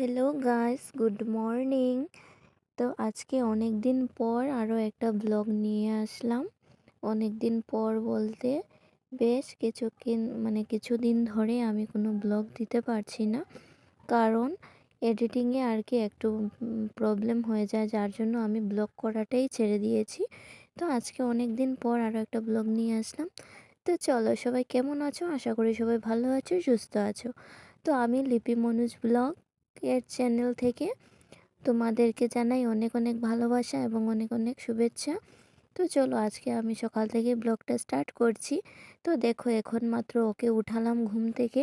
Hello guys good morning তো আজকে অনেক দিন পর আরও একটা ব্লগ নিয়ে আসলাম। অনেক দিন পর বলতে বেশ কিছু মানে কিছুদিন ধরে আমি কোনো ব্লগ দিতে পারছি না। কারণ এডিটিংয়ে আর কি একটু প্রবলেম হয়ে যায়, যার জন্য আমি ব্লগ করাটাই ছেড়ে দিয়েছি। তো আজকে অনেক দিন পর আরও একটা ব্লগ নিয়ে আসলাম। তো চলো, সবাই কেমন আছো? আশা করি সবাই ভালো আছো, সুস্থ আছো। তো আমি লিপি মনোজ ব্লগ এর চ্যানেল থেকে তোমাদেরকে জানাই অনেক অনেক ভালোবাসা এবং অনেক অনেক শুভেচ্ছা। তো চলো আজকে আমি সকাল থেকে ব্লগটা স্টার্ট করছি। তো দেখো এখন মাত্র ওকে উঠালাম ঘুম থেকে।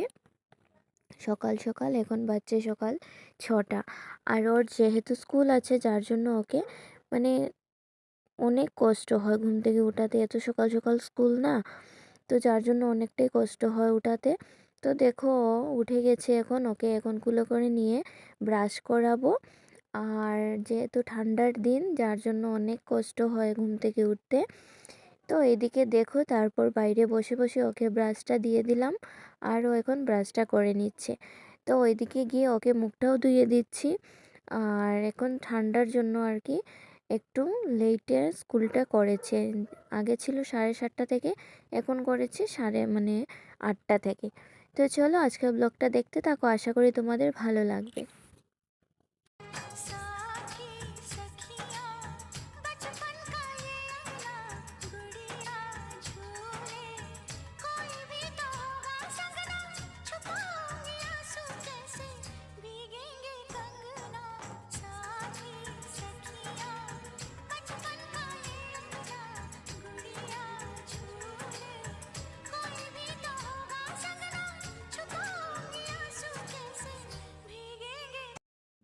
সকাল সকাল, এখন বাচ্চা সকাল ছটা। আর ওর যেহেতু স্কুল আছে, যার জন্য ওকে মানে অনেক কষ্ট হয় ঘুম থেকে উঠাতে। এত সকাল সকাল স্কুল না, তো যার জন্য অনেকটাই কষ্ট হয় উঠাতে। তো দেখো, উঠে গেছে এখন, ওকে এখন কুলো করে নিয়ে ব্রাশ করাবো। আর যেহেতু ঠান্ডার দিন, যার জন্য অনেক কষ্ট হয় ঘুম থেকে উঠতে। তো এদিকে দেখো, তারপর বাইরে বসে বসে ওকে ব্রাশটা দিয়ে দিলাম, আর ও এখন ব্রাশটা করে নিচ্ছে। তো ওইদিকে গিয়ে ওকে মুখটাও ধুয়ে দিচ্ছি। আর এখন ঠান্ডার জন্য আর কি, একটু লেটে স্কুলটা করেছে। আগে ছিল সাড়ে সাতটা থেকে, এখন করেছে সাড়ে মানে আটটা থেকে। তো চলো আজকের ব্লগটা দেখতে থাকো। আশা করি তোমাদের ভালো লাগবে।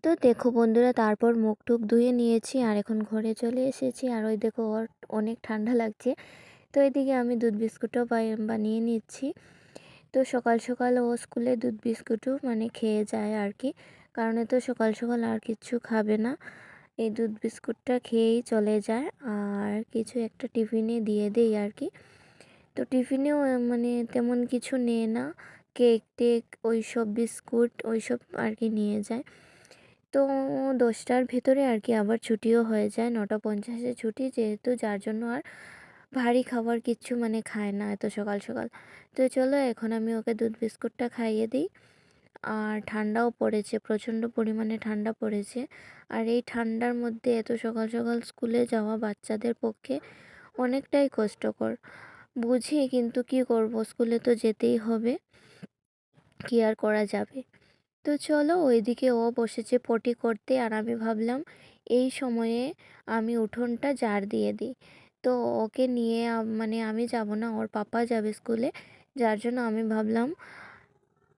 তো দেখো বন্ধুরা, তারপর মুখ টুক ধুয়ে নিয়েছি আর এখন ঘরে চলে এসেছি। আর ওই দেখো ওর অনেক ঠান্ডা লাগছে। তো এদিকে আমি দুধ বিস্কুটও বানিয়ে নিচ্ছি। তো সকাল সকাল ও স্কুলে দুধ বিস্কুটও মানে খেয়ে যায় আর কি। কারণ তো সকাল সকাল আর কিছু খাবে না। এই দুধ বিস্কুটটা খেয়েই চলে যায় আর কিছু একটা টিফিনে দিয়ে দেই আর কি। তো টিফিনেও মানে তেমন কিছু নেয় না। কেক টেক ওই সব বিস্কুট ওই সব আর কি নিয়ে যায়। তো দশটার ভেতরে আর কি আবার ছুটিও হয়ে যায়। নটা পঞ্চাশে ছুটি যেহেতু যার জন্য আর ভারী খাবার কিচ্ছু মানে খায় না এত সকাল সকাল। তো চলো এখন আমি ওকে দুধ বিস্কুটটা খাইয়ে দিই। আর ঠান্ডাও পড়েছে, প্রচণ্ড পরিমাণে ঠান্ডা পড়েছে। আর এই ঠান্ডার মধ্যে এত সকাল সকাল স্কুলে যাওয়া বাচ্চাদের পক্ষে অনেকটাই কষ্টকর। বুঝি কিন্তু কি করব, স্কুলে তো যেতেই হবে। কি আর করা যাবে? তো চলো ওইদিকে ও বসেছে পটি করতে আর আমি ভাবলাম এই সময়ে আমি উঠোনটা ঝাড় দিয়ে দিই। তো ওকে নিয়ে মানে আমি যাব না, ওর পাপা যাবে স্কুলে। যার জন্য আমি ভাবলাম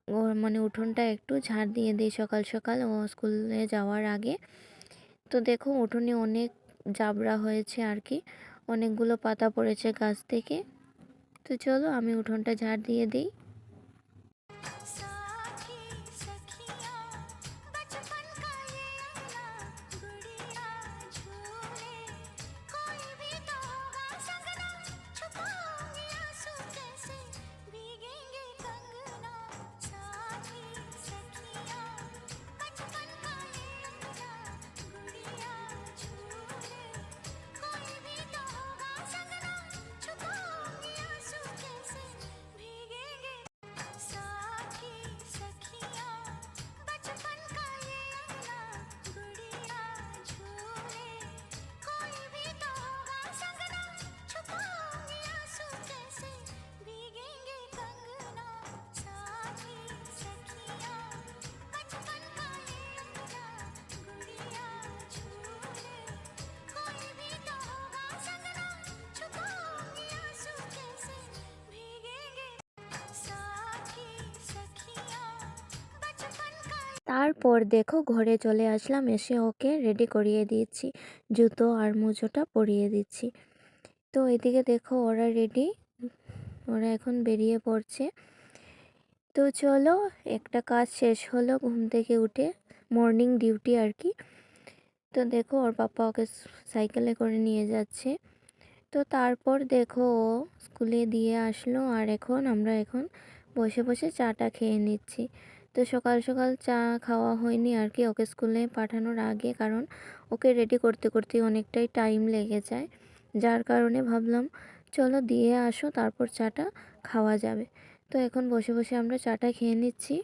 ওর মানে উঠোনটা একটু ঝাড় দিয়ে দিই সকাল সকাল। ও স্কুলে যাওয়ার আগে। তো দেখো উঠোনে অনেক জাবরা হয়েছে আর কি। অনেকগুলো পাতা পড়েছে গাছ থেকে। তো চলো আমি উঠোনটা ঝাড় দিয়ে দিই। তারপর দেখো ঘরে চলে আসলাম, এসে ওকে রেডি করিয়ে দিয়েছি, জুতো আর মুজোটা পরিয়ে দিচ্ছি। তো এদিকে দেখো ওরা রেডি ওরা এখন বেরিয়ে পড়ছে। তো চলো একটা কাজ শেষ হলো ঘুম থেকে উঠে মর্নিং ডিউটি আর কি। তো দেখো ওর পাপা ওকে সাইকেলে করে নিয়ে যাচ্ছে। তো তারপর দেখো ও স্কুলে দিয়ে আসলো, আর এখন আমরা এখন বসে বসে চাটা খেয়ে নিচ্ছি। তো সকাল সকাল চা খাওয়া হয়নি আর কি ওকে স্কুলে পাঠানোর আগে, কারণ ওকে রেডি করতে করতে অনেকটাই টাইম লেগে যায়। যার কারণে ভাবলাম, চলো দিয়ে আসো, তারপর চাটা খাওয়া যাবে। তো এখন বসে বসে আমরা চাটা খেয়ে নিচ্ছি।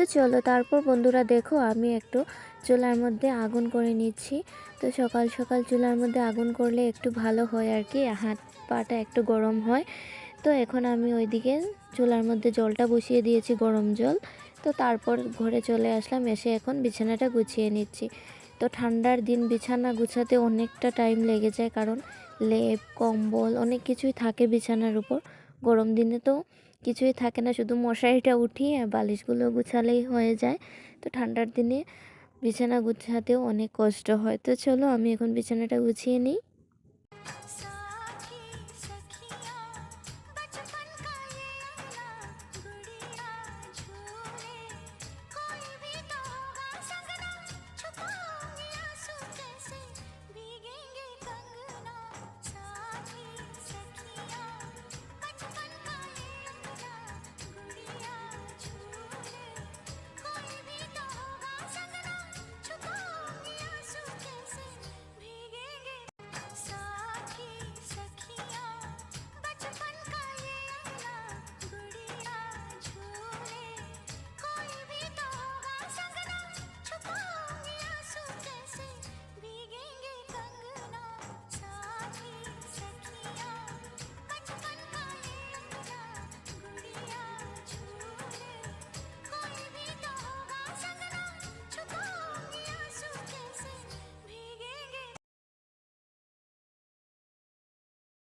তো চলো তারপর বন্ধুরা দেখো আমি একটু চুলার মধ্যে আগুন করে নিচ্ছি। তো সকাল সকাল চুলার মধ্যে আগুন করলে একটু ভালো হয় আর কি, হাত পাটা একটু গরম হয়। তো এখন আমি ওইদিকে চুলার মধ্যে জলটা বসিয়ে দিয়েছি গরম জল। তো তারপর ঘরে চলে আসলাম, এসে এখন বিছানাটা গুছিয়ে নিচ্ছি। তো ঠান্ডার দিন বিছানা গুছাতে অনেকটা টাইম লেগে যায়, কারণ লেপ, কম্বল অনেক কিছুই থাকে বিছানার উপর। গরম দিনে তো কিছুই থাকে না। শুধু মশারিটা উঠিয়ে বালিশগুলো গুছালেই হয়ে যায়। তো ঠান্ডার দিনে বিছানা গুছাতেও অনেক কষ্ট হয়। তো চলো আমি এখন বিছানাটা গুছিয়ে নিই।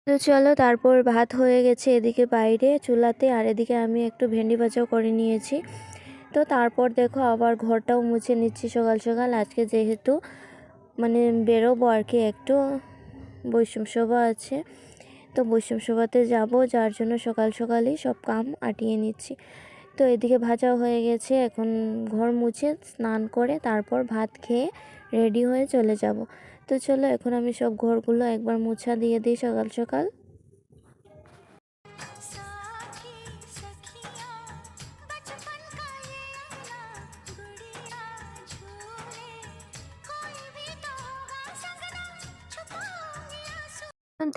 তো চলো, তারপর ভাত হয়ে গেছে এদিকে বাইরে চুলাতে, আর এদিকে আমি একটু ভেন্ডি ভাজাও করে নিয়েছি। তো তারপর দেখো আবার ঘরটাও মুছে নিচ্ছি সকাল সকাল। আজকে যেহেতু মানে বেরোবো আর কি, একটু বৈষম সভা আছে। তো বৈষম সভাতে যাব, যার জন্য সকাল সকালই সব কাম আটিয়ে নিচ্ছি। তো এদিকে ভাজাও হয়ে গেছে, এখন ঘর মুছে, স্নান করে তারপর ভাত খেয়ে রেডি হয়ে চলে যাব। তো চলো, এখন আমি সব ঘরগুলো একবার মোছা দিয়ে দিই সকাল সকাল।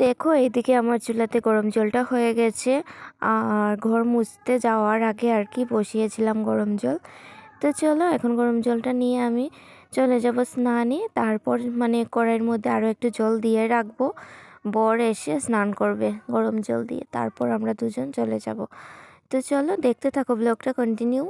দেখো, এইদিকে আমার চুলাতে গরম জলটা হয়ে গেছে। আর ঘর মুছতে যাওয়ার আগে আর কি বসিয়েছিলাম গরম জল। তো চলো, এখন গরম জলটা নিয়ে আমি চলে যাব স্নানে। তারপর মানে কড়াইয়ের মধ্যে আরও একটু জল দিয়ে রাখব। বর এসে স্নান করবে গরম জল দিয়ে। তারপর আমরা দুজন চলে যাব। তো চলো দেখতে থাকো ব্লগটা কন্টিনিউ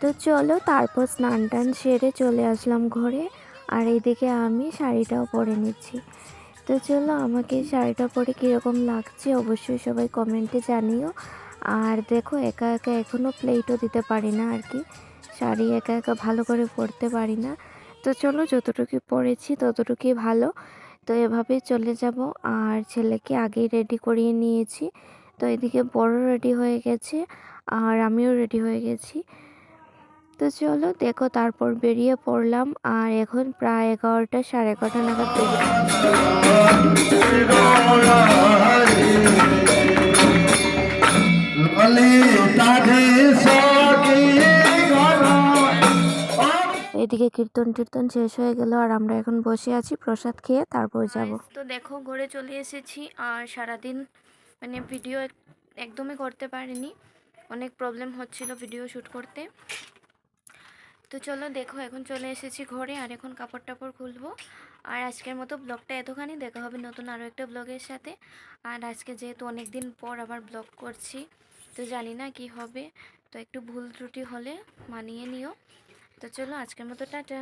তো চলো তারপর স্নান টান সেরে চলে আসলাম ঘরে। আর এইদিকে আমি শাড়িটাও পরে নিচ্ছি। তো চলো আমাকে শাড়িটা পরে কীরকম লাগছে অবশ্যই সবাই কমেন্টে জানিও। আর দেখো একা একা এখনও প্লেটও দিতে পারি না আর কি। শাড়ি একা একা ভালো করে পরতে পারি না। তো চলো যতটুকু পরেছি ততটুকুই ভালো। তো এভাবেই চলে যাব। আর ছেলেকে আগেই রেডি করিয়ে নিয়েছি। তো এদিকে বড় রেডি হয়ে গেছে। আর আমিও রেডি হয়ে গেছি। তো চলো দেখো তারপর বেরিয়ে পড়লাম আর এখন প্রায় এগারোটা সাড়ে এগারোটা নাগাদ এদিকে কীর্তন টীর্তন শেষ হয়ে গেল আর আমরা এখন বসে আছি প্রসাদ খেয়ে তারপর যাব। তো দেখো ঘরে চলে এসেছি আর সারাদিন মানে ভিডিও একদমই করতে পারিনি। অনেক প্রবলেম হচ্ছিল ভিডিও শ্যুট করতে। তো চলো দেখো, এখন চলে এসেছি ঘরে আর এখন কাপড় টাপড় খুলবো। আর আজকের মতো ব্লগটা এতখানি, দেখা হবে নতুন আরও একটা ব্লগের সাথে। আর আজকে যেহেতু অনেক দিন পর আবার ব্লগ করছি, তো জানি না কি হবে। তো একটু ভুল ত্রুটি হলে মানিয়ে নিও। তো চলো, আজকের মতো টাটা।